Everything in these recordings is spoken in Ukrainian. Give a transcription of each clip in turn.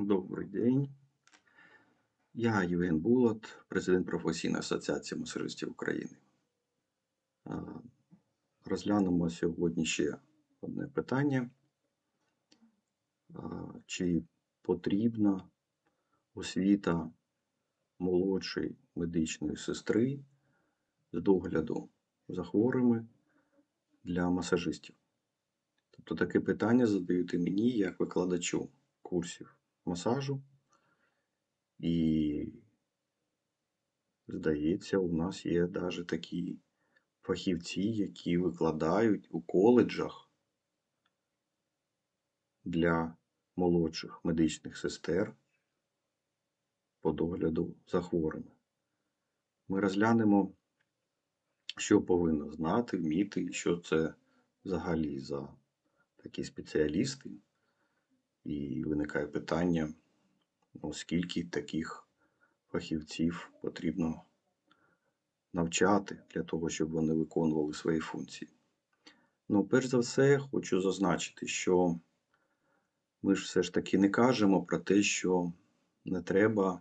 Добрий день. Я Євген Булат, президент професійної асоціації масажистів України. Розглянемо сьогодні ще одне питання. Чи потрібна освіта молодшої медичної сестри з догляду за хворими для масажистів? Тобто таке питання задають і мені як викладачу курсів масажу. І, здається, у нас є навіть такі фахівці, які викладають у коледжах для молодших медичних сестер по догляду за хворими. Ми розглянемо, що повинно знати, вміти, що це взагалі за такі спеціалісти. І виникає питання, ну, скільки таких фахівців потрібно навчати для того, щоб вони виконували свої функції. Ну, перш за все, хочу зазначити, що ми ж все ж таки не кажемо про те, що не треба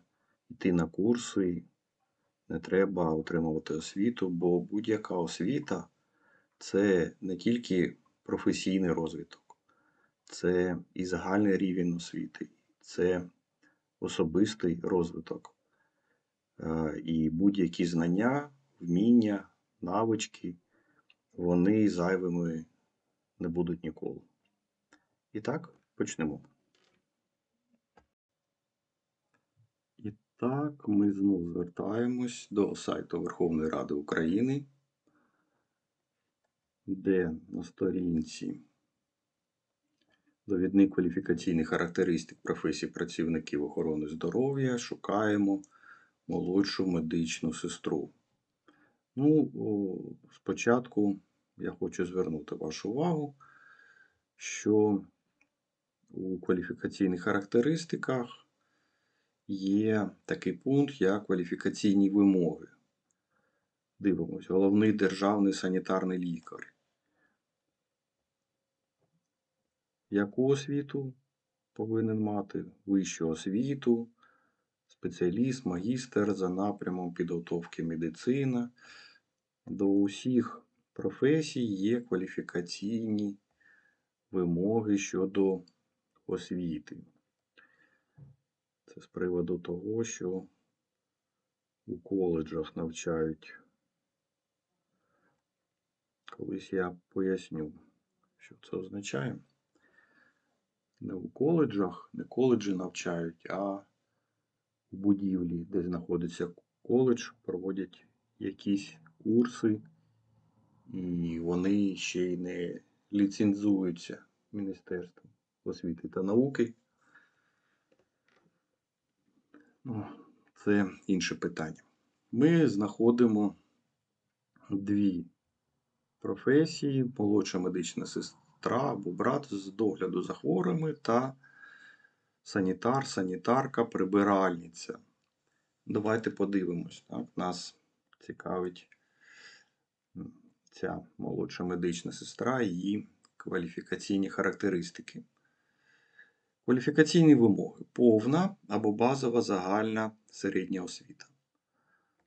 йти на курси, не треба отримувати освіту, бо будь-яка освіта це не тільки професійний розвиток, це і загальний рівень освіти, це особистий розвиток. Е, І будь-які знання, вміння, навички, вони зайвими не будуть ніколи. І так, почнемо. І так, ми знову звертаємось до сайту Верховної Ради України, де на сторінці довідник кваліфікаційних характеристик професій працівників охорони здоров'я шукаємо молодшу медичну сестру. Ну, спочатку я хочу звернути вашу увагу, що у кваліфікаційних характеристиках є такий пункт, як кваліфікаційні вимоги. Дивимось, головний державний санітарний лікар. Яку освіту повинен мати? Вищу освіту, спеціаліст, магістр за напрямом підготовки медицина. До усіх професій є кваліфікаційні вимоги щодо освіти. Це з приводу того, що у коледжах навчають. Колись я поясню, що це означає. Не у коледжах, не коледжі навчають, а в будівлі, де знаходиться коледж, проводять якісь курси, і вони ще й не ліцензуються Міністерством освіти та науки. Ну, це інше питання. Ми знаходимо дві професії: молодша медична сестра або брат з догляду за хворими та санітар, санітарка, прибиральниця. Давайте подивимось. Так? Нас цікавить ця молодша медична сестра і її кваліфікаційні характеристики. Кваліфікаційні вимоги повна або базова загальна середня освіта.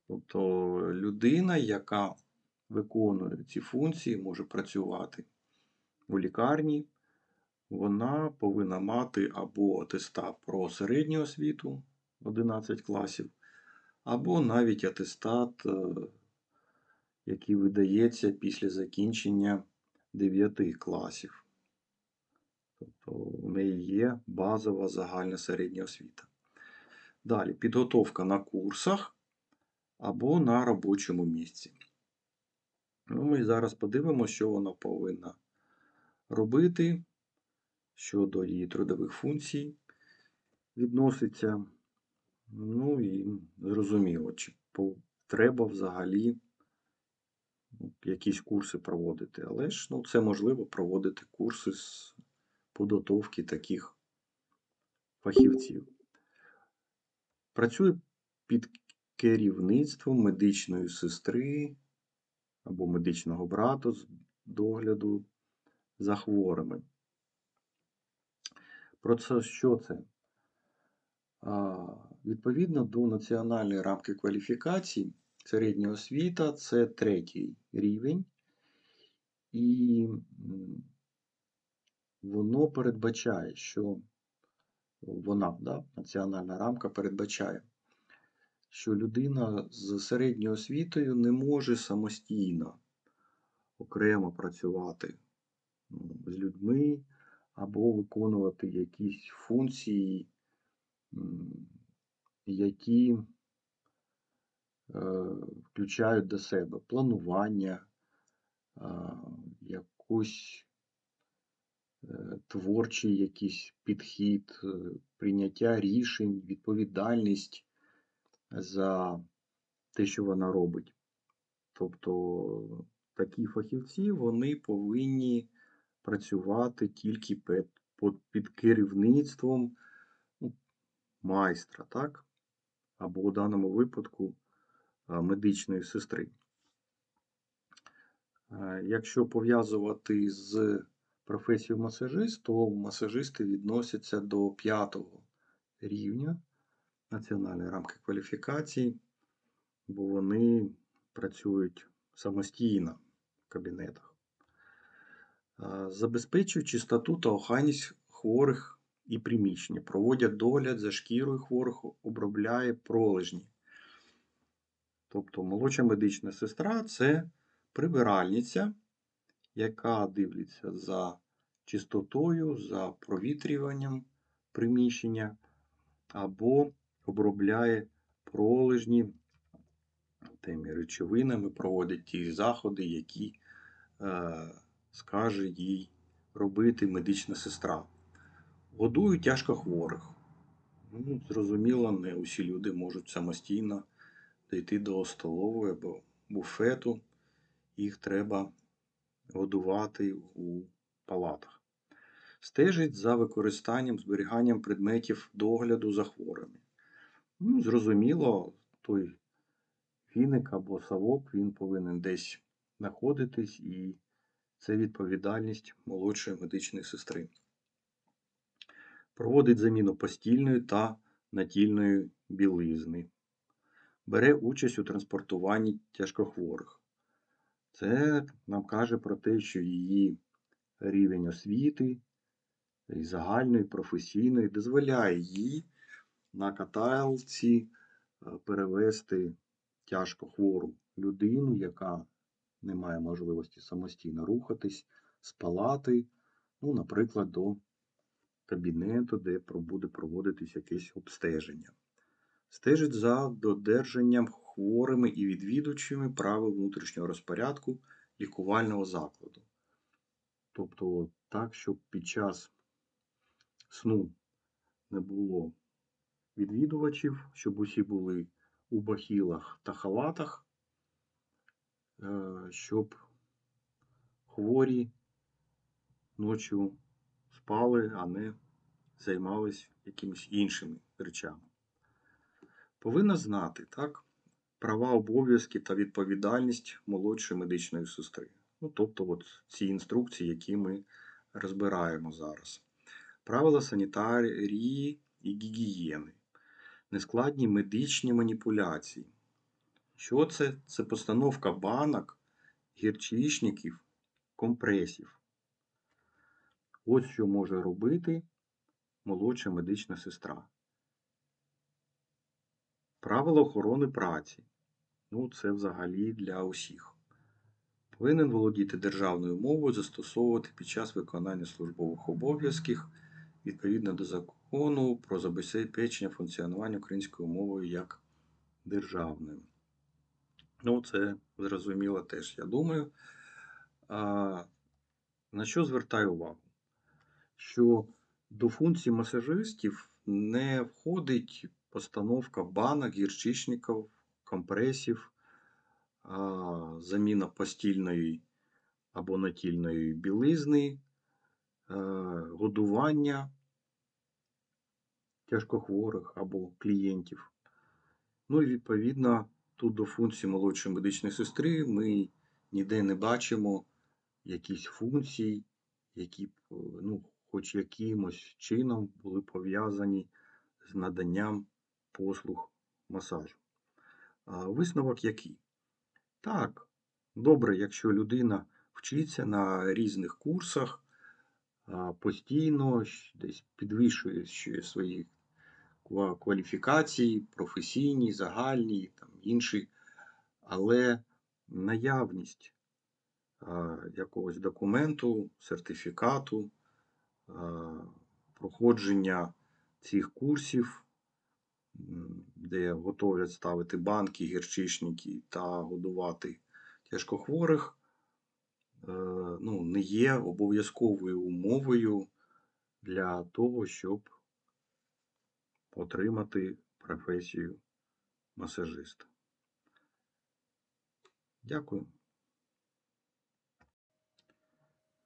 Тобто людина, яка виконує ці функції, може працювати у лікарні, вона повинна мати або атестат про середню освіту 11 класів, або навіть атестат, е, який видається після закінчення 9 класів. Тобто у неї є базова загальна середня освіта. Далі підготовка на курсах або на робочому місці. Ну, Ми зараз подивимося, що вона повинна робити щодо її трудових функцій відноситься. Ну і зрозуміло, чи треба взагалі ну, якісь курси проводити. Але ж ну, це можливо проводити курси з підготовки таких фахівців. Працює під керівництвом медичної сестри або медичного брата з догляду за хворими. Про це що це? Відповідно до національної рамки кваліфікацій, середня освіта це третій рівень, і воно передбачає, що вона, да, національна рамка передбачає, що людина з середньою освітою не може самостійно окремо працювати з людьми або виконувати якісь функції, які е, включають до себе планування, якусь е, творчий якийсь підхід, е, прийняття рішень, відповідальність за те, що вона робить. Тобто такі фахівці вони повинні працювати тільки під, під- керівництвом ну, майстра, так? Або у даному випадку а, медичної сестри. Е, Якщо пов'язувати з професією масажист, то масажисти відносяться до п'ятого рівня національної рамки кваліфікацій, бо вони працюють самостійно в кабінетах. Забезпечують чистоту та охайність хворих і приміщення, проводять догляд за шкірою хворих, обробляє пролежні. Тобто молодша медична сестра це прибиральниця, яка дивиться за чистотою, за провітрюванням приміщення або обробляє пролежні тими речовинами, проводить ті заходи, які е, скаже їй робити медична сестра. Годують тяжкохворих. Ну, зрозуміло, не усі люди можуть самостійно дійти до столової або буфету. Їх треба годувати у палатах. Стежить за використанням, зберіганням предметів догляду за хворими. Ну, зрозуміло, той фіник або совок він повинен десь знаходитись, і це відповідальність молодшої медичної сестри. Проводить заміну постільної та натільної білизни. Бере участь у транспортуванні тяжкохворих. Це нам каже про те, що її рівень освіти і загальної, професійної дозволяє їй на каталці е, перевести тяжко хвору людину, яка не має можливості самостійно рухатись з палати, ну, наприклад, до кабінету, де буде проводитись якесь обстеження. Стежить за додержанням хворими і відвідувачами правил внутрішнього розпорядку лікувального закладу. Тобто так, щоб під час сну не було відвідувачів, щоб усі були у бахілах та халатах, щоб хворі ночі спали, а не займались якимись іншими речами. Повинна знати, так, права, обов'язки та відповідальність молодшої медичної сестри. Ну, тобто, от ці інструкції, які ми розбираємо зараз. Правила санітарії і гігієни, нескладні медичні маніпуляції. Що це? Це постановка банок, гірчичників, компресів. Ось що може робити молодша медична сестра. Правила охорони праці. Ну, це взагалі для усіх. Повинен володіти державною мовою, застосовувати під час виконання службових обов'язків відповідно до закону про забезпечення функціонування українською мовою як державною. Ну, це зрозуміло теж, я думаю. А, на що звертаю увагу? Що до функцій масажистів не входить постановка банок, гірчичників, компресів, а, заміна постільної або натільної білизни, е, годування тяжкохворих або клієнтів. Ну і відповідно, тут до функції молодшої медичної сестри ми ніде не бачимо якісь функцій, які е, ну, хоч якимось чином були пов'язані з наданням послуг масажу. А Висновок який? Так, добре, якщо людина вчиться на різних курсах, постійно десь підвищує свої кваліфікації, професійні, загальні, інші, але наявність якогось документу, сертифікату, проходження цих курсів, де готовлять ставити банки, гірчичники та годувати тяжкохворих, е, ну, не є обов'язковою умовою для того, щоб отримати професію масажиста. Дякую.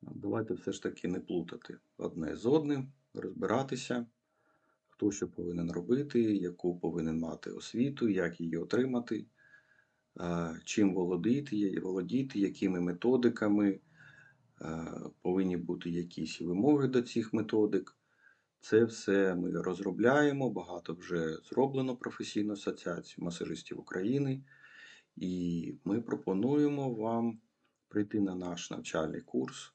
Давайте все ж таки не плутати одне з одним, розбиратися, хто що повинен робити, яку повинен мати освіту, як її отримати, е, чим володіти, володіти, якими методиками, е, повинні бути якісь вимоги до цих методик. Це все ми розробляємо, багато вже зроблено професійною асоціацією масажистів України. І ми пропонуємо вам прийти на наш навчальний курс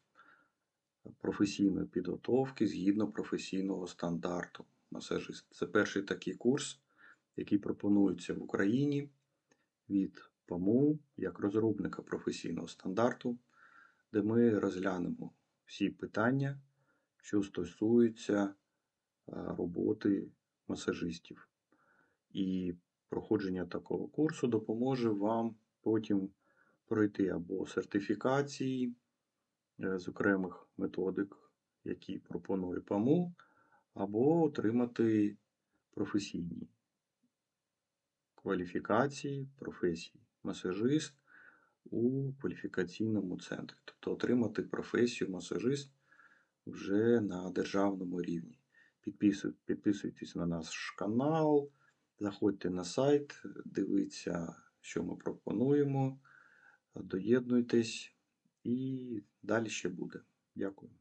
професійної підготовки згідно професійного стандарту. Це перший такий курс, який пропонується в Україні від ПАМУ як розробника професійного стандарту, де ми розглянемо всі питання, що стосуються е, роботи масажистів. І проходження такого курсу допоможе вам потім пройти або сертифікації е, з окремих методик, які пропонує ПАМУ, або отримати професійні кваліфікації, професії масажист у кваліфікаційному центрі, тобто отримати професію масажист вже на державному рівні. Підписуйтесь на наш канал, заходьте на сайт, дивіться, що ми пропонуємо, доєднуйтесь і далі ще буде. Дякую.